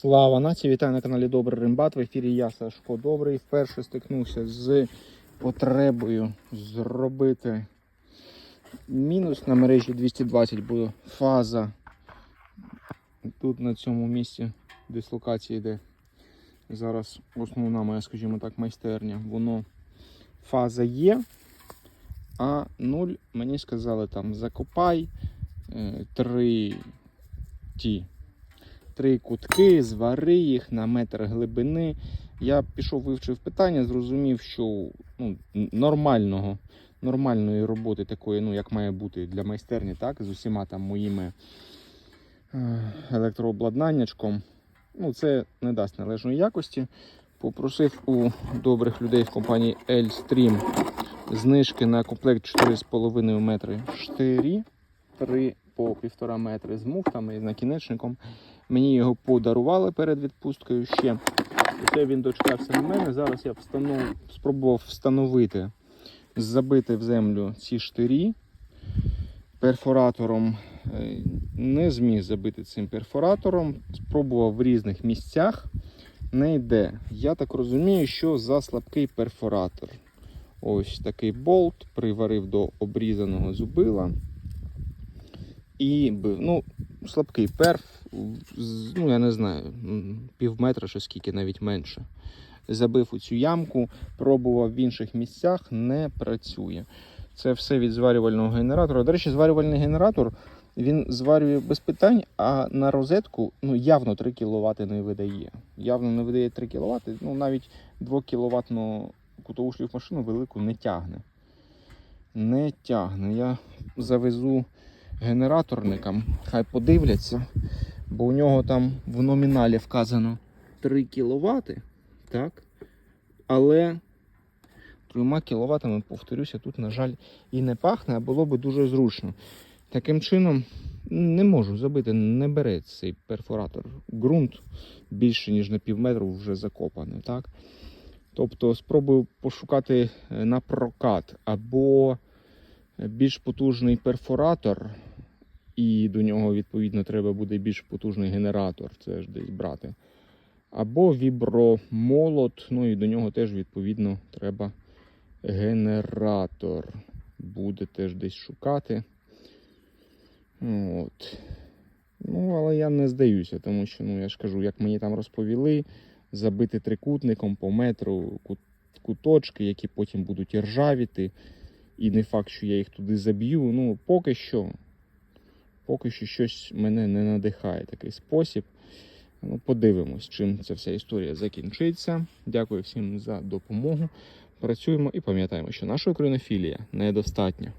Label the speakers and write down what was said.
Speaker 1: Слава нації! Вітаю на каналі Добрий Римбат. В ефірі я Сашко Добрий. Вперше стикнувся з потребою зробити мінус на мережі 220 буде фаза. Тут на цьому місці дислокації, де зараз основна моя, скажімо так, майстерня, воно фаза є. А 0 мені сказали там закопай е, три ті три кутки, звари їх на метр глибини. Я пішов, вивчив питання, зрозумів, що ну, нормального, нормальної роботи такої, ну, як має бути для майстерні, так, з усіма там моїми е, електрообладнаннячком, ну, це не дасть належної якості. Попросив у добрих людей в компанії L-Stream знижки на комплект 4,5 метри штирі, 3 по 1,5 метри з муфтами і накінечником. Мені його подарували перед відпусткою ще. Це він дочекався на мене. Зараз я встанов... спробував встановити, забити в землю ці штирі перфоратором. Е, Не зміг забити цим перфоратором. Спробував в різних місцях. Не йде. Я так розумію, що за слабкий перфоратор. Ось такий болт приварив до обрізаного зубила. І бив. Ну, слабкий перф, ну я не знаю, пів метра чи скільки, навіть менше. Забив у цю ямку, пробував в інших місцях, не працює. Це все від зварювального генератора. До речі, зварювальний генератор він зварює без питань, а на розетку ну, явно 3 кВт не видає. Явно не видає 3 кВт, ну навіть 2 кВт кутову шліфмашину велику не тягне. Не тягне. Я завезу генераторникам, хай подивляться, бо у нього там в номіналі вказано 3 кВт, так? Але 3 кВт, повторюся, тут, на жаль, і не пахне, а було би дуже зручно. Таким чином, не можу забити, не бере цей перфоратор. Ґрунт більше, ніж на пів метру вже закопаний. Так? Тобто спробую пошукати е, на прокат або більш потужний перфоратор, і до нього, відповідно, треба буде більш потужний генератор, це ж десь брати. Або вібромолот, ну і до нього теж, відповідно, треба генератор. Буде теж десь шукати. От. Ну, але я не здаюся, тому що, ну, я ж кажу, як мені там розповіли, забити трикутником по метру куточки, які потім будуть ржавіти. І не факт, що я їх туди заб'ю. Ну, поки що. Поки що щось мене не надихає такий спосіб. Ну, подивимось, чим ця вся історія закінчиться. Дякую всім за допомогу. Працюємо і пам'ятаємо, що наша українофілія недостатня.